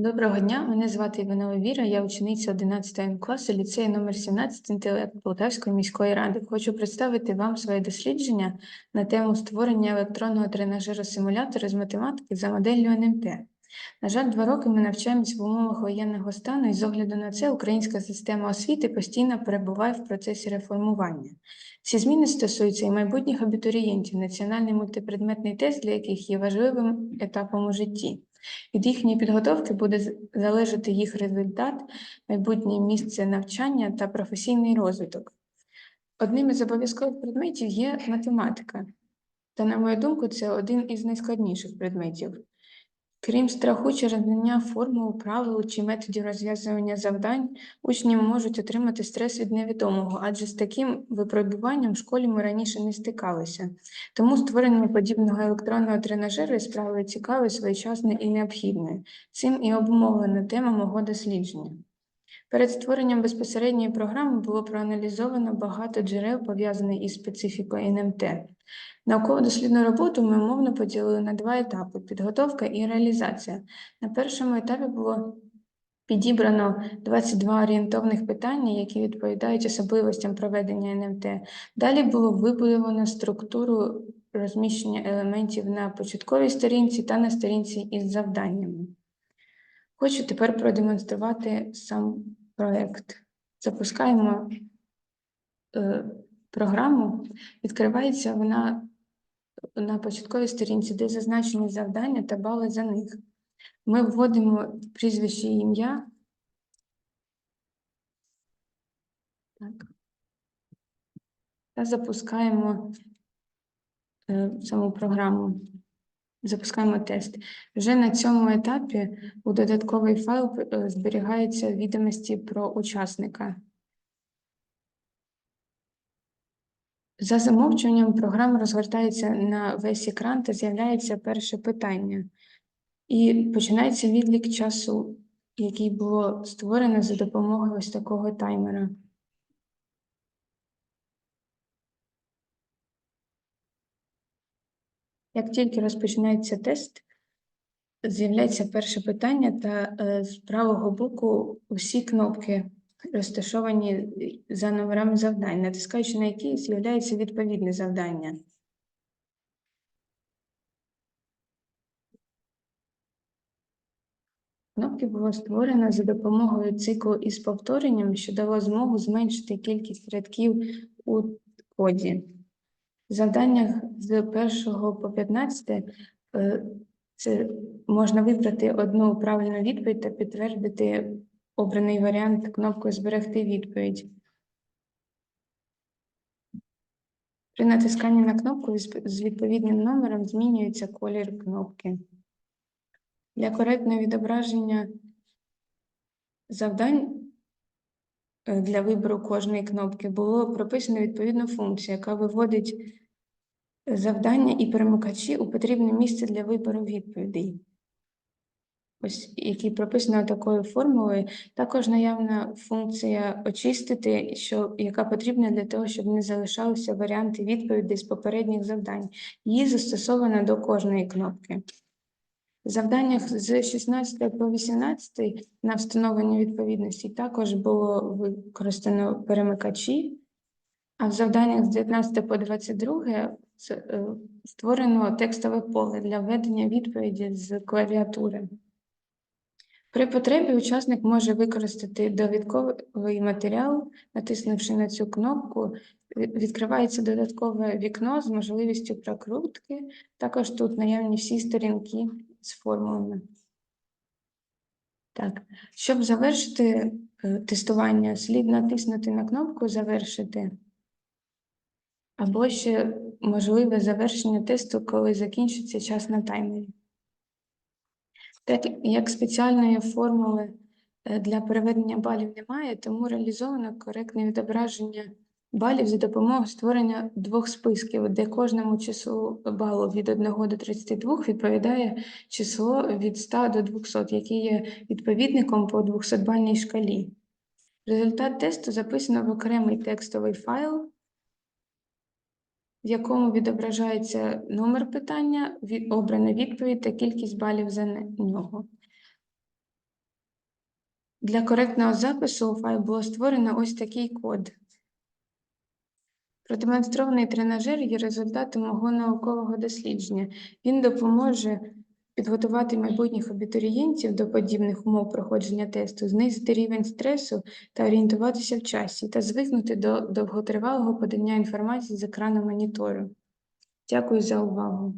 Доброго дня, мене звати Іванова Віра, я учениця 11 М класу ліцею номер 17 інтелект Полтавської міської ради. Хочу представити вам своє дослідження на тему створення електронного тренажеру симулятора з математики за моделлю НМТ. На жаль, два роки ми навчаємось в умовах воєнного стану, і з огляду на це українська система освіти постійно перебуває в процесі реформування. Ці зміни стосуються і майбутніх абітурієнтів, національний мультипредметний тест, для яких є важливим етапом у житті. Від їхньої підготовки буде залежати їх результат, майбутнє місце навчання та професійний розвиток. Одним із обов'язкових предметів є математика. Та, на мою думку, це один із найскладніших предметів. Крім страху через знання формул, правил чи методів розв'язування завдань, учні можуть отримати стрес від невідомого, адже з таким випробуванням в школі ми раніше не стикалися. Тому створення подібного електронного тренажеру є справою цікавою, своєчасною і необхідною. Цим і обумовлена тема мого дослідження. Перед створенням безпосередньої програми було проаналізовано багато джерел, пов'язаних із специфікою НМТ. Науково-дослідну роботу ми умовно поділили на два етапи: підготовка і реалізація. На першому етапі було підібрано 22 орієнтовних питання, які відповідають особливостям проведення НМТ. Далі було вибудовано структуру розміщення елементів на початковій сторінці та на сторінці із завданнями. Хочу тепер продемонструвати сам проект. Запускаємо е, програму. Відкривається вона на початковій сторінці, де зазначені завдання та бали за них. Ми вводимо прізвище і ім'я. Та запускаємо е, саму програму. Запускаємо тест. Вже на цьому етапі у додатковий файл е, зберігаються відомості про учасника. За замовчуванням програма розгортається на весь екран та з'являється перше питання. І починається відлік часу, який було створено за допомогою ось такого таймера. Як тільки розпочинається тест, з'являється перше питання, та е, з правого боку усі кнопки розташовані за номерами завдань, натискаючи на які з'являється відповідне завдання. Кнопки було створено за допомогою циклу із повторенням, що дало змогу зменшити кількість рядків у коді. В завданнях з 1 по 15 е, це можна вибрати одну правильну відповідь та підтвердити обраний варіант кнопкою Зберегти відповідь. При натисканні на кнопку з відповідним номером змінюється колір кнопки. Для коректного відображення завдань для вибору кожної кнопки було прописано відповідну функцію, яка виводить завдання і перемикачі у потрібне місце для вибору відповідей. Ось який прописано такою формулою. Також наявна функція очистити, що, яка потрібна для того, щоб не залишалися варіанти відповідей з попередніх завдань. Її застосовано до кожної кнопки. В завданнях з 16 по 18 на встановлення відповідності також було використано перемикачі, а в завданнях з 19 по 22 це, е, створено текстове поле для введення відповіді з клавіатури. При потребі учасник може використати довідковий матеріал, натиснувши на цю кнопку, відкривається додаткове вікно з можливістю прокрутки. Також тут наявні всі сторінки з формулами. Так, щоб завершити е, тестування, слід натиснути на кнопку Завершити. Або ще можливе завершення тесту, коли закінчиться час на таймері. Так як спеціальної формули е, для переведення балів немає, тому реалізовано коректне відображення балів за допомогою створення двох списків, де кожному числу балу від 1 до 32 відповідає число від 100 до 200, яке є відповідником по 200-бальній шкалі. Результат тесту записано в окремий текстовий файл, в якому відображається номер питання, обрана відповідь та кількість балів за нього. Для коректного запису у файл було створено ось такий код. Продемонстрований тренажер є результатом мого наукового дослідження. Він допоможе підготувати майбутніх абітурієнтів до подібних умов проходження тесту, знизити рівень стресу та орієнтуватися в часі, та звикнути до довготривалого подання інформації з екрану монітору. Дякую за увагу.